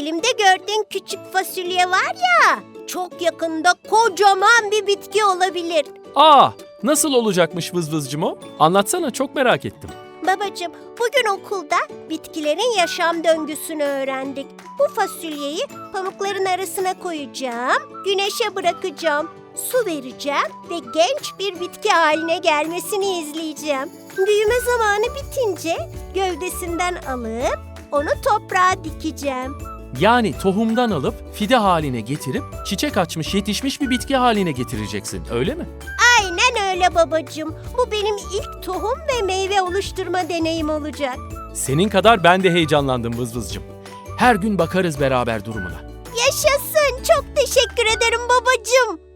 elimde gördüğün küçük fasulye var ya, çok yakında kocaman bir bitki olabilir. Aa, nasıl olacakmış vızvızcım o? Anlatsana çok merak ettim. Babacığım, bugün okulda bitkilerin yaşam döngüsünü öğrendik. Bu fasulyeyi pamukların arasına koyacağım, güneşe bırakacağım, su vereceğim ve genç bir bitki haline gelmesini izleyeceğim. Büyüme zamanı bitince gövdesinden alıp onu toprağa dikeceğim. Yani tohumdan alıp fide haline getirip çiçek açmış yetişmiş bir bitki haline getireceksin öyle mi? Aynen öyle babacığım. Bu benim ilk tohum ve meyve oluşturma deneyim olacak. Senin kadar ben de heyecanlandım vızvızcım. Her gün bakarız beraber durumuna. Yaşasın. Çok teşekkür ederim babacığım.